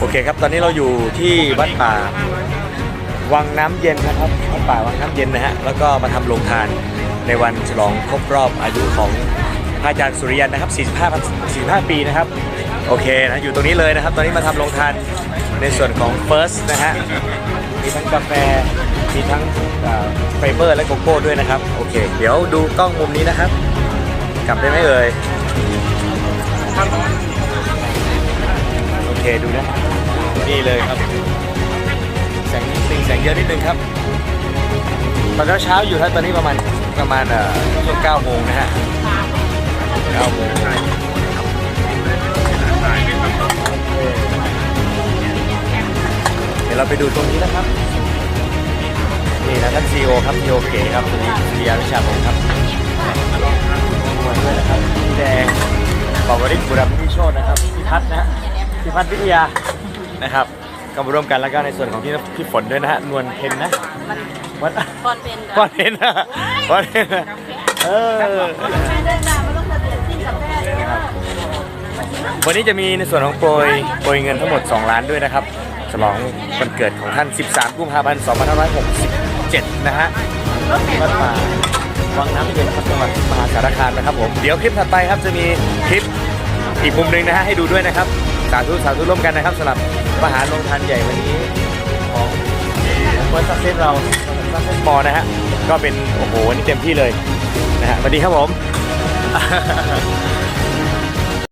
โอเคครับ ตอนนี้เราอยู่ที่วัดป่าวังน้ำเย็นนะครับวัดป่าวังน้ำเย็นนะฮะ แล้วก็มาทำโรงทานในวันฉลองครบรอบอายุของพระอาจารย์สุริยันนะครับ 45 45 ปีนะครับ โอเคนะ อยู่ตรงนี้เลยนะครับ ตอนนี้มาทำโรงทานในส่วนของ First นะฮะ มีทั้งกาแฟ มีทั้งไฟเบอร์และโกโก้ด้วยนะครับ โอเค เดี๋ยวดูกล้องมุมนี้นะครับ กลับได้ไหมเอ่ย โอเค ดูนะ นี่เลยครับ แสงสีแสงเยอะนิดนึงครับ ตอนเช้าๆอยู่ครับตอนนี้ประมาณประมาณเอ่อช่วง9โมงนะฮะ9โมงเดี๋ยวเราไปดูตรงนี้นะครับ นี่นะท่านซีโอครับซีโอเก๋ครับคุณวิทยาวิชาผมครับมวดด้วยนะครับพี่แดงบอกวริศบุรพพิโชตนะครับพี่พัฒน์นะพี่พัฒน์วิทยา นะครับ ก็มาร่วมกันแล้วก็ในส่วนของพี่พี่ฝนด้วยนะฮะนวลเพนนะวัดก่อนเป็นก้อนเพนนะก้อนเพนนะเออแม่เดินตามมาต้องเสด็จสิ้นกับแม่เลยวันนี้จะมีในส่วนของโปรยโปรยเงินทั้งหมด 2 ล้านด้วยนะครับฉลองวันเกิดของท่าน 13 กุมภาพันธ์ 2567 นะฮะวัดป่าวังน้ำเย็นครับจังหวัดมหาสารคามนะครับผม เดี๋ยวคลิปถัดไปครับจะมีคลิปอีกมุมหนึ่งนะฮะให้ดูด้วยนะครับ สาธุสาธุร่วมกันนะครับสำหรับ มหาลงทานใหญ่วันนี้ของเฟิร์สซักเซสเราซักเซสมอนะฮะ ก็เป็น โอ้โหวันนี้เต็มที่เลยนะฮะสวัสดีครับผม